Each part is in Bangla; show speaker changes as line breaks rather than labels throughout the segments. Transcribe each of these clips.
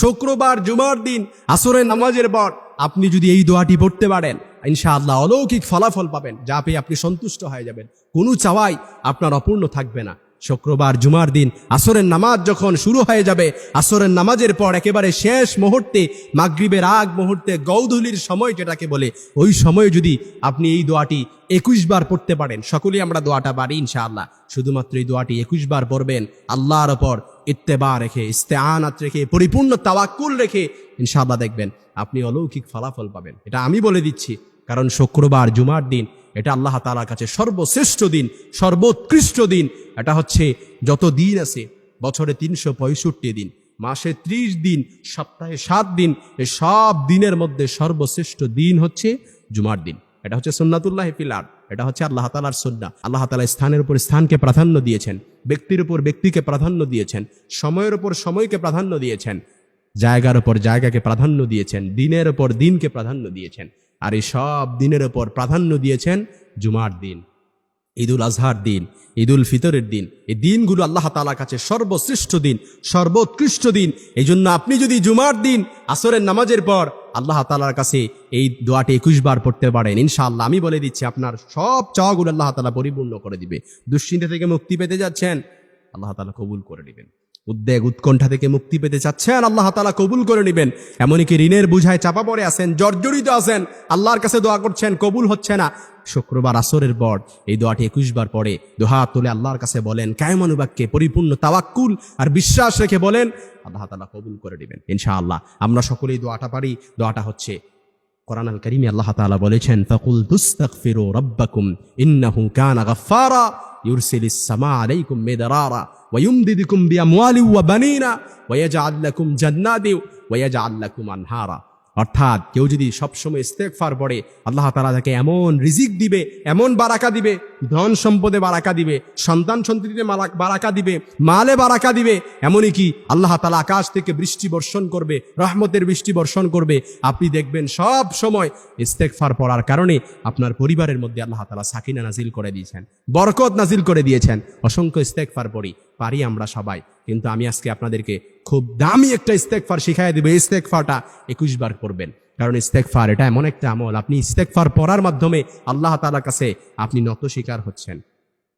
শুক্রবার জুমার দিন আসরের নামাজের পর আপনি যদি এই দোয়াটি পড়তে পারেন, ইনশাআল্লাহ অলৌকিক ফলাফল পাবেন, যা পেয়ে আপনি সন্তুষ্ট হয়ে যাবেন। কোনো চাওয়াই আপনার অপূর্ণ থাকবে না। শুক্রবার জুমার দিন আসরের নামাজ যখন শুরু হয়ে যাবে, আসরের নামাজের পর একেবারে শেষ মুহূর্তে, মাগরিবের আগ মুহূর্তে গৌধুলির সময় যেটাকে বলে, ওই সময়ে যদি আপনি এই দোয়াটি একুশ বার পড়তে পারেন, সকলেই আমরা দোয়াটা পারি ইনশাআল্লাহ। শুধুমাত্র এই দোয়াটি একুশ বার পড়বেন, আল্লাহর ওপর ইত্তেবা রেখে, ইস্তেআনাত রেখে, পরিপূর্ণ তাওয়াক্কুল রেখে ইনশাআল্লাহ দেখবেন আপনি অলৌকিক ফলাফল পাবেন। এটা আমি বলে দিচ্ছি, কারণ শুক্রবার, জুমার দিন, এটা আল্লাহ তালার কাছে সর্বশ্রেষ্ঠ দিন, সর্বোৎকৃষ্ট দিন। এটা হচ্ছে যত দিন আছে, বছরে তিনশো পঁয়ষট্টি দিন, মাসে ত্রিশ দিন, সপ্তাহে সাত দিন এই সব দিনের মধ্যে সর্বশ্রেষ্ঠ দিন হচ্ছে জুমার দিন। এটা হচ্ছে সুন্নাতুল্লাহ পিলার এটা হচ্ছে আল্লাহ তালার সন্না আল্লাহ তালা স্থানের উপর স্থানকে প্রাধান্য দিয়েছেন, ব্যক্তির উপর ব্যক্তিকে প্রাধান্য দিয়েছেন, সময়ের উপর সময়কে প্রাধান্য দিয়েছেন, জায়গার উপর জায়গাকে প্রাধান্য দিয়েছেন, দিনের উপর দিনকে প্রাধান্য দিয়েছেন, আর এই সব দিনের উপর প্রাধান্য দিয়েছেন জুমার দিন, ঈদুল আজহার দিন, ঈদুল ফিতরের দিন। এই দিনগুলো আল্লাহ তালার কাছে সর্বশ্রেষ্ঠ দিন, সর্বোৎকৃষ্ট দিন। এই জন্য আপনি যদি জুমার দিন, আসরের নামাজের পর আল্লাহ তালার কাছে এই দোয়াটি একুশ বার পড়তে পারেন। ইনশাআল্লাহ আমি বলে দিচ্ছি, আপনার সব চাওয়াগুলো আল্লাহ তালা পরিপূর্ণ করে দিবে। দুশ্চিন্তা থেকে মুক্তি পেতে যাচ্ছেন, আল্লাহ তালা কবুল করে নেবেন। উদ্বেগ উৎকণ্ঠা থেকে মুক্তি পেতে চাচ্ছেন, আল্লাহ তালা কবুল করে নেবেন। এমনকি ঋণের বুঝায় চাপা পড়ে আছেন, জর্জরিত আছেন। আল্লাহর কাছে দোয়া করছেন, কবুল হচ্ছে না। শুক্রবার আসরের পর এই দোয়াটি একুশ বার পরে দোহা তুলে আল্লাহর কাছে বলেন, কায়মানুবাক্যে পরিপূর্ণ তাওয়াক্কুল আর বিশ্বাস রেখে বলেন, আল্লাহ তালা কবুল করে নেবেন, ইনশাআল্লাহ। আমরা সকলেই দোয়াটা পারি, দোয়াটা হচ্ছে কোরআন আল করিমে আল্লাহ তাআলা বলেছেন ফাকুল তুস্তাগফিরু রাব্বাকুম ইন্নাহু কানা গাফফারা ইউরসিলিস সামা আলাইকুম মিদরারা ওয়ায়ুমদিদুকুম বিআমওয়ালিন ওয়া বানিনা ওয়ায়াজআল লাকুম জান্নাতি ওয়ায়াজআল লাকুম আনহারা অর্থাৎ কেউ যদি সবসময় ইস্তেগফার পড়ে, আল্লাহ তালা তাকে এমন রিজিক দিবে, এমন বারাকা দিবে, ধন সম্পদে বারাকা দিবে, সন্তান সন্ততিতে বারাকা দিবে, মালে বারাকা দিবে, এমনই কি আল্লাহ তালা আকাশ থেকে বৃষ্টি বর্ষণ করবে, রহমতের বৃষ্টি বর্ষণ করবে। আপনি দেখবেন সব সময় ইস্তেকফার পড়ার কারণে আপনার পরিবারের মধ্যে আল্লাহ তালা সাকিনা নাজিল করে দিয়েছেন, বরকত নাজিল করে দিয়েছেন। অসংখ্য ইস্তেকফার পড়ি। পারি আমরা সবাই। কিন্তু আমি আজকে আপনাদেরকে খুব দামি একটা ইস্তেকফার শিখাই দেবো। এই ইস্তেকফারটা একুশ বার করবেন কারণ ইস্তেকফার এটা এমন একটা আমল। আপনি ইস্তেকফার পড়ার মাধ্যমে আল্লাহ তালার কাছে আপনি নত স্বীকার হচ্ছেন।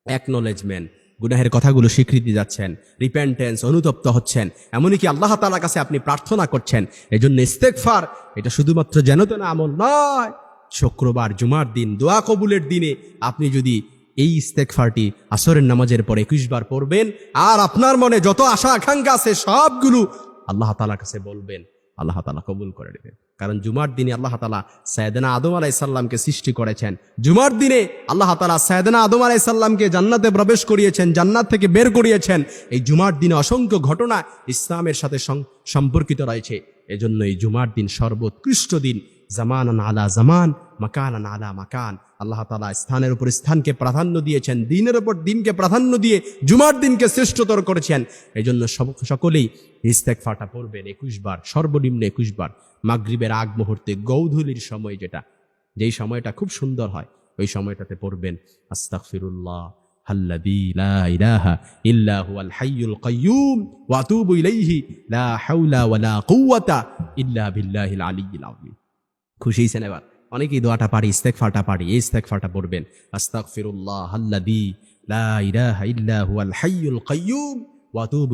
অ্যাকনোলেজমেন্ট গুনাহের কথাগুলো স্বীকৃতি যাচ্ছেন রিপেন্টেন্স অনুতপ্ত হচ্ছেন। এমনকি আল্লাহ তালার কাছে আপনি প্রার্থনা করছেন। এই জন্য ইস্তেকফার এটা শুধুমাত্র যেন তেন আমল নয়। শুক্রবার, জুমার দিন, দোয়া কবুলের দিনে আপনি যদি এই ইস্তেকফারটি আসরের নামাজের পর একুশ বার পড়বেন। আর আপনার মনে যত আশা, আকাঙ্ক্ষা আছে, সবগুলো আল্লাহ তালার কাছে বলবেন। আল্লাহ তালা কবুল করে নেবেন। কারণ জুমার দিনে আল্লাহ তালা সায়দানা আদম আলাইসাল্লামকে সৃষ্টি করেছেন। জুমার দিনে আল্লাহ তালা সায়দানা আদম আলাইসাল্লামকে জান্নাতে প্রবেশ করিয়েছেন, জান্নাত থেকে বের করিয়েছেন। এই জুমার দিনে অসংখ্য ঘটনা ইসলামের সাথে সম্পর্কিত রয়েছে। এজন্য এই জুমার দিন সর্বোৎকৃষ্ট দিন। জামানান আলা জামান, মাকানান আলা মাকান। আল্লাহ তালা স্থানের উপর স্থানকে প্রাধান্য দিয়েছেন, দিনের উপর দিনকে প্রাধান্য দিয়ে জুমার দিনকে শ্রেষ্ঠতর করেছেন। এই জন্য সকলেই ইস্তেক ফাটা পড়বেন একুশ বার সর্বনিম্ন একুশ বার মাগরিবের আগ মুহূর্তে, গৌধুলির সময় যেটা, যেই সময়টা খুব সুন্দর হয়, ওই সময়টাতে পড়বেন কুওয়াতা ইল্লা বিল্লাহিল আলিয়্যিল আযীম। খুশি এবার? অনেকেই দোয়াটা পারি ইস্তেকফাটা পারি, এই ইস্তেকফাটা পড়বেন। আস্তাগফিরুল্লাহ আল্লাযী লা ইলাহা ইল্লা হুয়াল হাইয়ুল কাইয়্যুম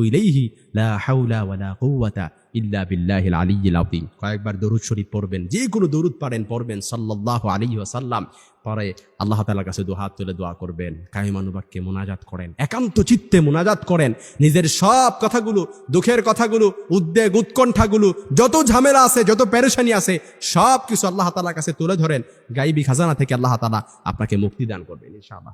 ইলাইহি লা হাওলা ওয়ালা কুওয়াতা ইল্লা বিল্লাহিল আলিয়্যিল আযীম কয়েকবার দরুদ শরীফ পড়বেন যে কোনো দরুদ পারেন, পড়বেন, সাল্লাল্লাহু আলাইহি ওয়াসাল্লাম। পরে আল্লাহ তাআলার কাছে দুহাত তুলে দোয়া করবেন। কায়মানুবাক্যে মোনাজাত করেন, একান্ত চিত্তে মোনাজাত করেন। নিজের সব কথাগুলো, দুঃখের কথাগুলো, উদ্বেগ, উৎকণ্ঠাগুলো, যত ঝামেলা আছে, যত পেরেশানি আছে সব কিছু আল্লাহ তাআলার কাছে তুলে ধরেন। গাইবি খাজানা থেকে আল্লাহ তাআলা আপনাকে মুক্তি দান করবেন, ইনশাআল্লাহ।